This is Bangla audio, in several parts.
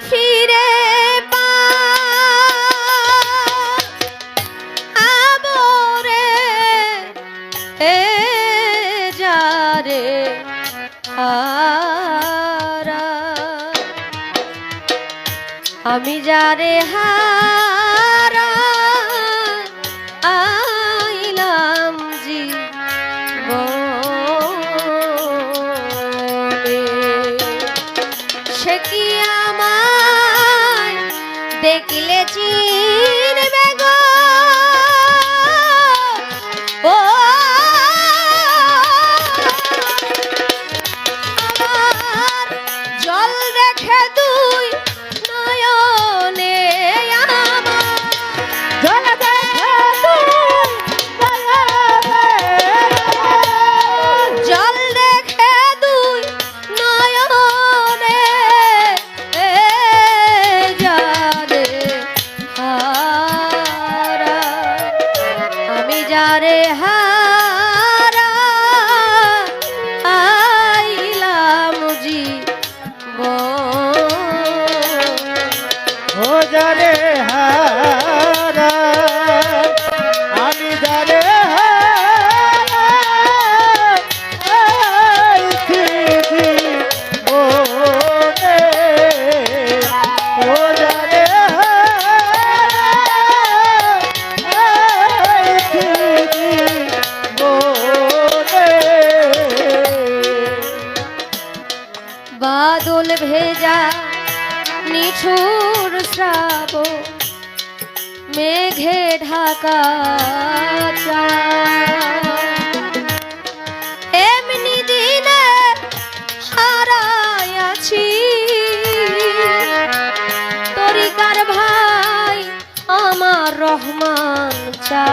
ফিরে আবরে এ যারে হারা আমি যারে হারা আইলাম জি সে কি দেখলেছি। শ্রাব মেঘে ঢাকা এমনি দিনে হারায় আছি। তরিকার ভাই আমার রহমান চা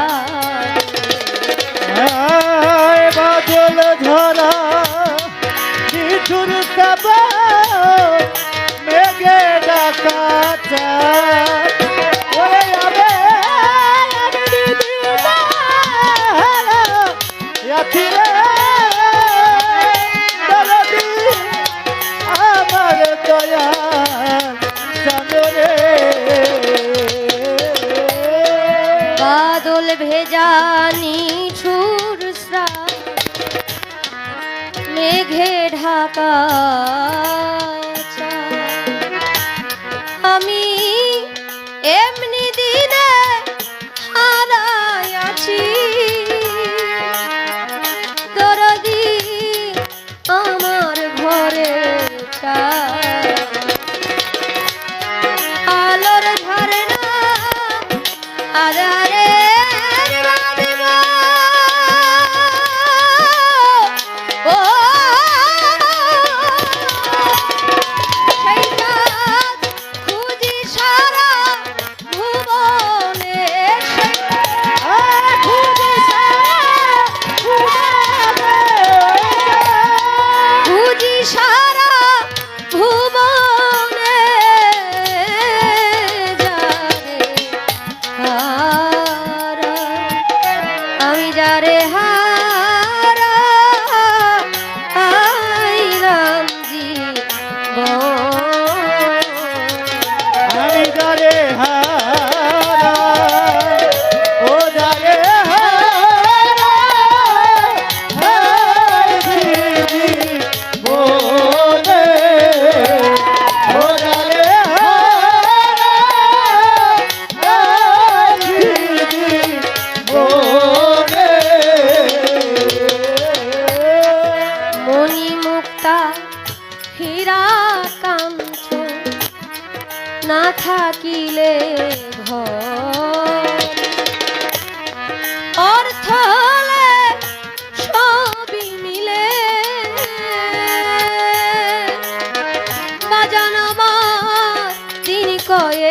ঢাকা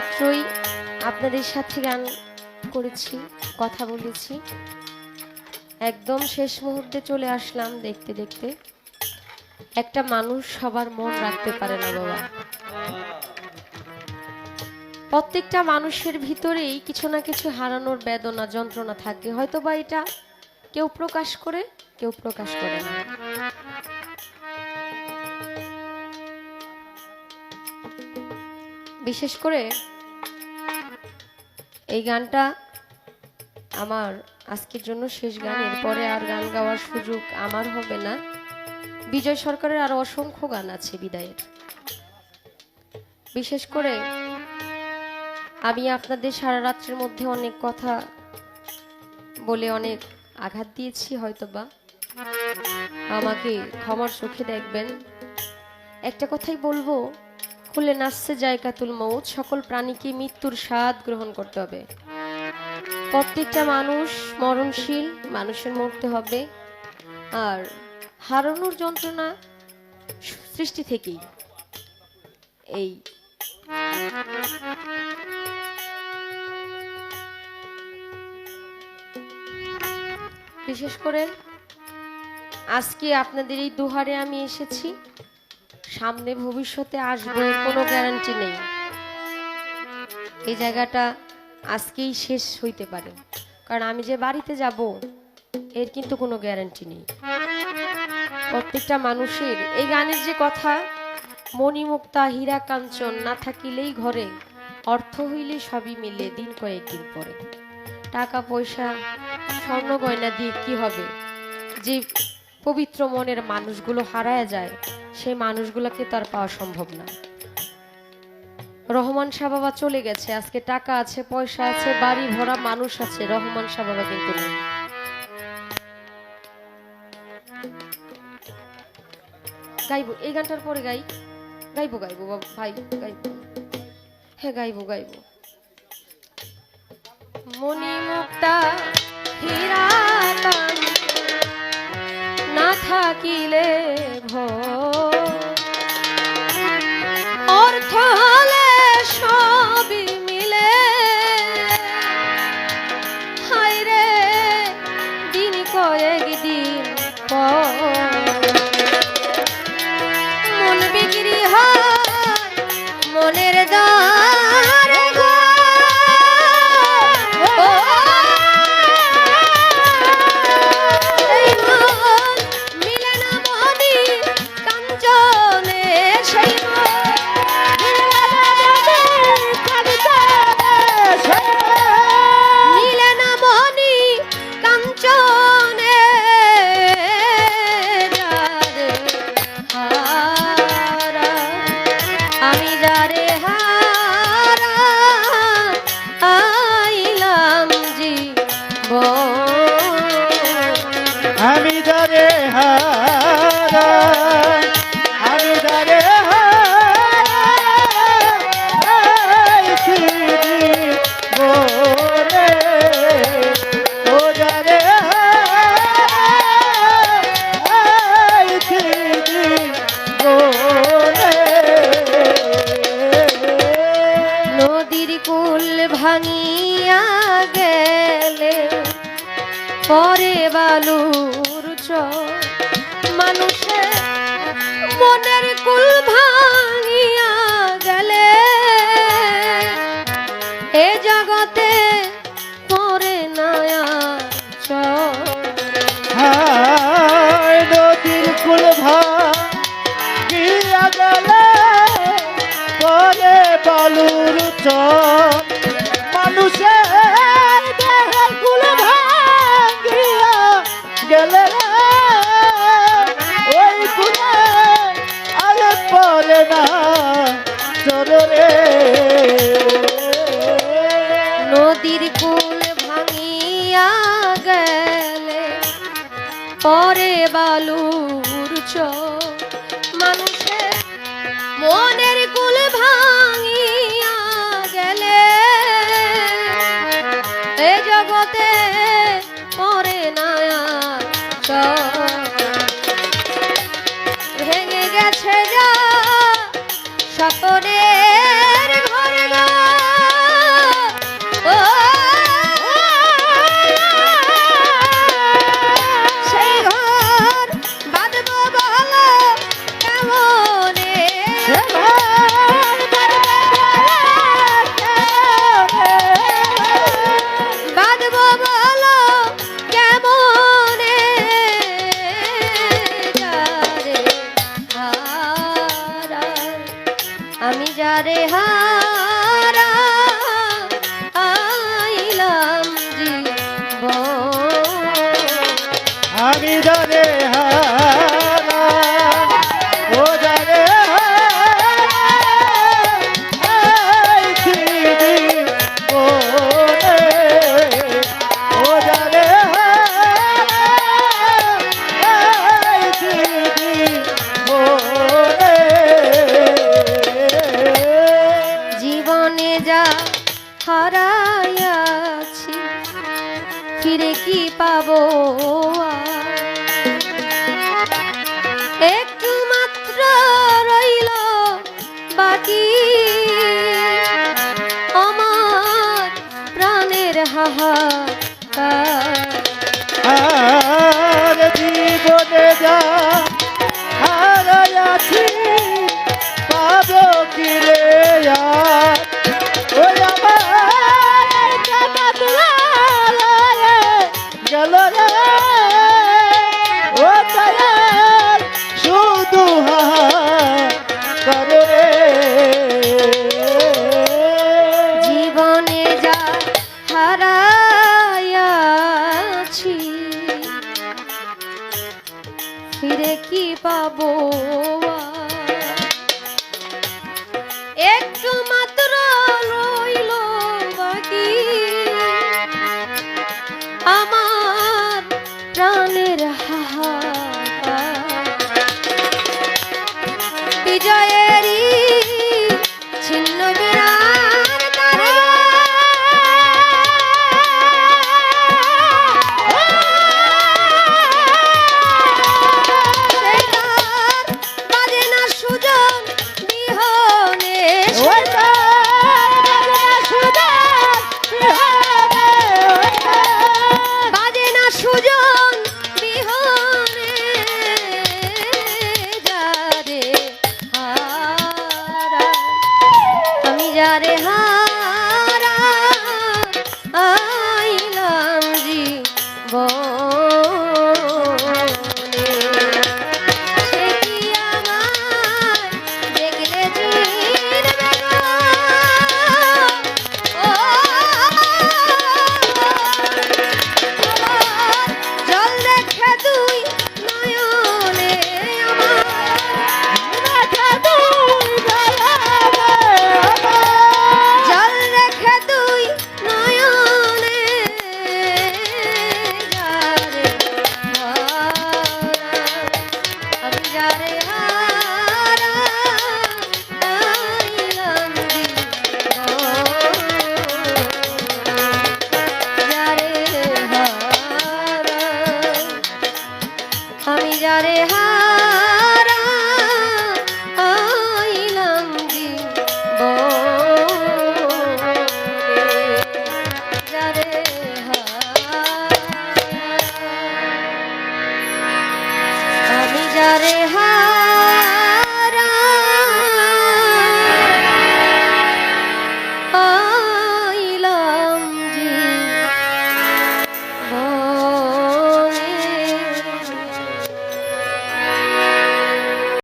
মাত্রই আপনাদের সাথে গান করেছি, কথা বলেছি। একদম শেষ মুহূর্তে চলে আসলাম দেখতে দেখতে। একটা মানুষ সবার মন রাখতে পারে না, বাবা। প্রত্যেকটা মানুষের ভিতরেই কিছু না কিছু হারানোর বেদনা, যন্ত্রণা থাকে। হয়তো বা এটা কেউ প্রকাশ করে, কেউ প্রকাশ করে না। বিশেষ করে এই গানটা আমার আজকের জন্য শেষ গান। এরপরে আর গান গাওয়ার সুযোগ আমার হবে না। বিজয় সরকারের আরও অসংখ্য গান আছে বিদায়ের। বিশেষ করে আমি আপনাদের সারা রাত্রের মধ্যে অনেক কথা বলে অনেক আঘাত দিয়েছি হয়তোবা। আমাকে ক্ষমার চোখে দেখবেন। একটা কথাই বলব খুলে নাচছে জায়গাতুল মৌত। সকল প্রাণীকে মৃত্যুর স্বাদ গ্রহণ করতে হবে। প্রত্যেকটা মানুষ মরণশীল, মানুষের মরতে হবে। আর হারানোর যন্ত্রণা সৃষ্টি থেকেই। এই। বিশেষ করে আজকে আপনাদের এই দুহারে আমি এসেছি। সামনে ভবিষ্যতে আসব, কোনো গ্যারান্টি নেই। এই জায়গাটা আজকেই শেষ হইতে পারে। কারণ আমি যে বাড়িতে যাব, এর কিন্তু কোনো গ্যারান্টি নেই। প্রত্যেকটা মানুষের, এই গানের যে কথা, মণিমুক্তা, হীরা, কাঞ্চন, না থাকিলেই ঘরে, অর্থ হইলে সবই মিলে দিন কয়েকদিন পরে। টাকা, পয়সা, স্বর্ণ গয়না দিয়ে কি হবে? যে পবিত্র মনের মানুষগুলো হারায় যায়, সেই মানুষগুলোকে তার পাওয়া সম্ভব না। রহমান শাহ বাবা চলে গেছে, আজকে টাকা আছে, পয়সা আছে, বাড়ি ভরা মানুষ আছে, রহমান শাহ বাবা কিন্তু নেই। গাইবো, এই গানটার পরে গাই। গাইবো গাইবো ভাই, গাইবো। হ্যাঁ গাইবো গাইবো। মণি মুক্তা হীরা থাকিলে ভয় বালুর চর। মানুষের মনের কুল ভাঙিয়া গেলে এ জগতে পরে নয়া চর। নদীর কুল ভাঙিয়া গেলে পরে বালুর পরে হারাইয়াছি ফিরে কি পাবো Oh.